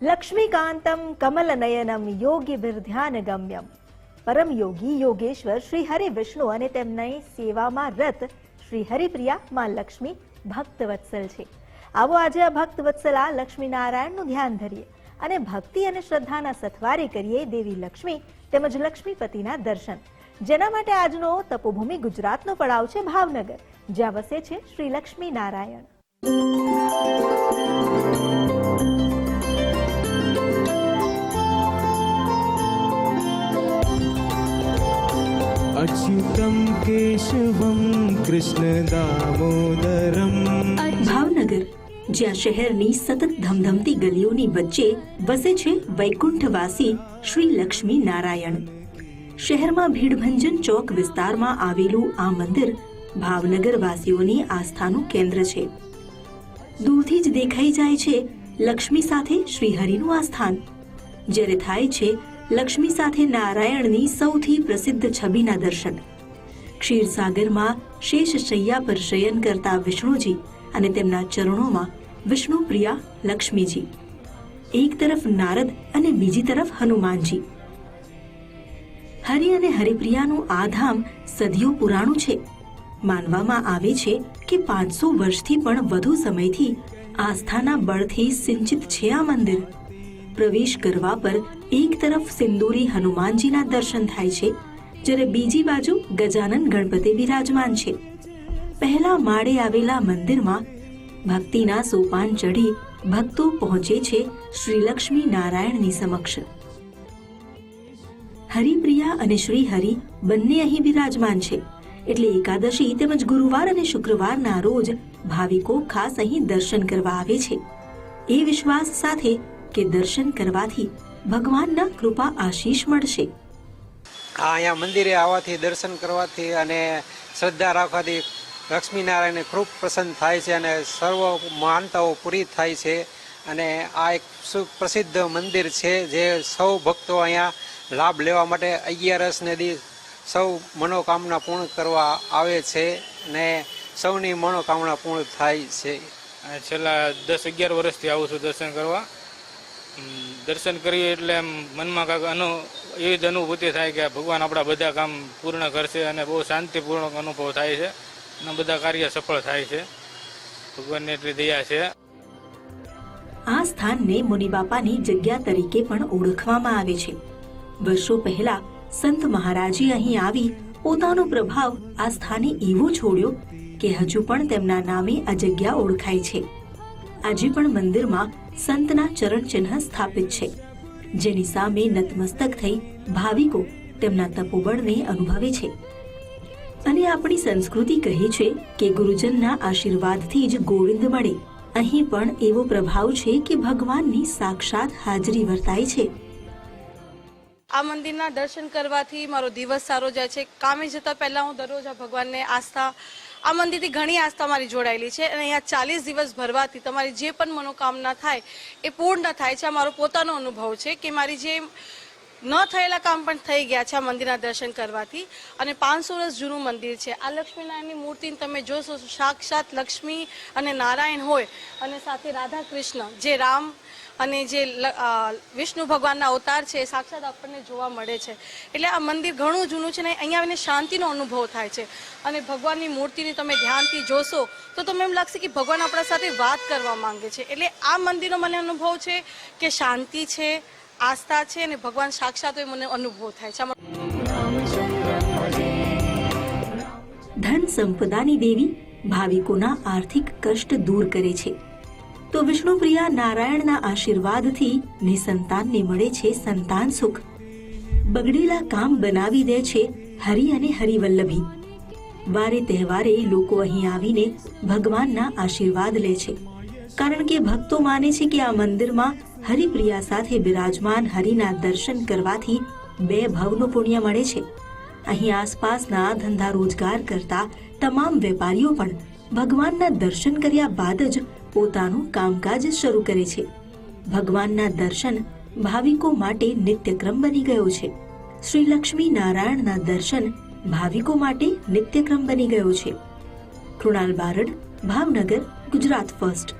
લક્ષ્મીકાંતમ કમલનયનમ યોગી વિરધ્યાનગમ્યમ પરમ યોગી યોગેશ્વર શ્રી હરિ વિષ્ણુ અને તેમની સેવામાં રત શ્રી હરિપ્રિયા માં લક્ષ્મી ભક્તવત્સલ છે આવો આજે આ ભક્તવત્સલા લક્ષ્મીનારાયણનું ધ્યાન ધરીએ અને ભક્તિ અને શ્રદ્ધાના સથવારે કરીએ દેવી લક્ષ્મી તેમજ લક્ષ્મીપતિના દર્શન જેના માટે આજનો તપોભૂમિ ગુજરાતનો પડાવ છે ભાવનગર જ્યાં વસે છે શ્રી લક્ષ્મી નારાયણ अच्युतं केशवं कृष्णदामोदरम् ભાવનગર જ્યાં શહેરની સતત ધમધમતી ગલીઓની વચ્ચે વસે છે વૈકુંઠવાસી શ્રી લક્ષ્મી નારાયણ શહેરમાં ભીડભંજન ચોક વિસ્તારમાં આવેલું આ મંદિર ભાવનગર વાસીઓની આસ્થાનું કેન્દ્ર છે દૂરથી જ દેખાઈ જાય છે લક્ષ્મી સાથે શ્રીહરિનું આસ્થાન જ્યારે થાય છે લક્ષ્મી સાથે નારાયણની સૌથી પ્રસિદ્ધ છબીના દર્શન. ક્ષીરસાગરમાં શેષ શૈયા પર શયન કરતા વિષ્ણુજી અને તેમના ચરણોમાં વિષ્ણુપ્રિયા, લક્ષ્મીજી. એક તરફ નારદ અને બીજી તરફ હનુમાનજી. હરિ અને હરિપ્રિયાનું આ ધામ સદીઓ પુરાણું છે. માનવામાં આવે છે કે પાંચસો વર્ષથી પણ વધુ સમયથી આસ્થાના બળથી સિંચિત છે આ મંદિર. પ્રવેશ કરવા પર એક તરફ સિંદૂરી હનુમાનજીના દર્શન થાય છે, જ્યારે બીજી બાજુ ગજાનન ગણપતિ બિરાજમાન છે. પહેલા માળે આવેલા મંદિરમાં ભક્તિના સોપાન ચઢી ભક્તો પહોંચે છે શ્રી લક્ષ્મી નારાયણની સમક્ષ. હરિપ્રિયા અને શ્રી હરિ બંને અહીં બિરાજમાન છે, એટલે એકાદશી તેમજ ગુરુવાર અને શુક્રવારના રોજ ભાવિકો ખાસ અહીં દર્શન કરવા આવે છે. એ વિશ્વાસ સાથે કે દર્શન કરવાથી ભગવાનના કૃપા આશીષ મળશે. આ અહીંયા મંદિરે આવવાથી દર્શન કરવાથી અને શ્રદ્ધા રાખવાથી લક્ષ્મીનારાયણને ખૂબ પ્રસન્ન થાય છે અને સર્વ માનતાઓ પૂરી થાય છે. અને આ એક સુપ્રસિદ્ધ મંદિર છે જે સૌ ભક્તો અહીંયા લાભ લેવા માટે અગિયારસને નદી સૌ મનોકામના પૂર્ણ કરવા આવે છે અને સૌની મનોકામના પૂર્ણ થાય છે. છેલ્લા દસ અગિયાર વર્ષથી આવું છું દર્શન કરવા. દર્શન કરીએ એટલે એમ મનમાં કાંઈક અનુ, એવી જ અનુભૂતિ થાય કે ભગવાન આપણા બધા કામ પૂર્ણ કરશે અને બહુ શાંતિપૂર્વક અનુભવ થાય છે અને બધા કાર્ય સફળ થાય છે. ભગવાનની એટલી દયા છે. આ સ્થાનને મુનિબાપાની જગ્યા તરીકે પણ ઓળખવામાં આવે છે. વર્ષો પહેલા સંત મહારાજે અહીં આવી પોતાનો પ્રભાવ આ સ્થાને એવો છોડ્યો કે હજુ પણ તેમના નામે આ જગ્યા ઓળખાય છે. આજે પણ મંદિરમાં સંતના ચરણ ચિહ્ન સ્થાપિત છે. જેની સામે નતમસ્તક થઈ ભાવિકો તેમના તપોબળને અનુભવે છે. અને આપણી સંસ્કૃતિ કહે છે કે ગુરુજનના આશીર્વાદથી જ ગોવિંદ મળે. અહીં પણ એવો પ્રભાવ છે કે ભગવાનની સાક્ષાત હાજરી વર્તાય છે. આ મંદિરના દર્શન કરવાથી મારો દિવસ સારો જાય છે. કામે જતા પહેલાં હું દરરોજ આ ભગવાનને આસ્થા આ મંદિરથી ઘણી આસ્થા મારી જોડાયેલી છે અને અહીંયા ચાલીસ દિવસ ભરવાથી તમારી જે પણ મનોકામના થાય એ પૂર્ણ થાય છે. આ મારો પોતાનો અનુભવ છે કે મારી જે ન થયેલા કામ પણ થઈ ગયા છે આ મંદિરના દર્શન કરવાથી. અને પાંચસો વર્ષ જૂનું મંદિર છે. આ લક્ષ્મીનારાયણની મૂર્તિને તમે જોશો સાક્ષાત લક્ષ્મી અને નારાયણ હોય અને સાથે રાધા કૃષ્ણ જે રામ અને જે વિષ્ણુ ભગવાનના અવતાર છે, એ સાક્ષાત આપણને જોવા મળે છે. એટલે આ મંદિર ઘણું જૂનું છે ને અહીંયા આવીને શાંતિનો અનુભવ થાય છે. અને ભગવાનની મૂર્તિને તમે ધ્યાનથી જોશો, તો તમને એમ લાગશે કે ભગવાન આપણા સાથે વાત કરવા માંગે છે. એટલે આ મંદિરનો મને અનુભવ છે કે શાંતિ છે, આસ્થા છે અને ભગવાન સાક્ષાત એ મને અનુભવ થાય છે. ધન સંપદાની દેવી ભાવિકોના આર્થિક કષ્ટ દૂર કરે છે. તો વિષ્ણુપ્રિયા નારાયણના આશીર્વાદથી નિસંતાનને મળે છે સંતાન સુખ. બગડેલા કામ બનાવી દે છે હરિ અને હરિવલ્લભી. વારે તહેવારે લોકો અહીં આવીને ભગવાનના આશીર્વાદ લે છે. કારણ કે ભક્તો માને છે કે આ મંદિરમાં હરિપ્રિયા સાથે બિરાજમાન હરિના દર્શન કરવાથી બે ભવનું પુણ્ય મળે છે. અહીં આસપાસના ધંધા રોજગાર કરતા તમામ વેપારીઓ પણ ભગવાનના દર્શન કર્યા બાદ જ પોતાનું કામકાજ શરૂ કરે છે. ભગવાનના દર્શન ભાવિકો માટે નિત્યક્રમ બની ગયો છે. શ્રી લક્ષ્મી નારાયણના દર્શન ભાવિકો માટે નિત્યક્રમ બની ગયો છે. કૃણાલ બારડ, ભાવનગર, ગુજરાત ફર્સ્ટ.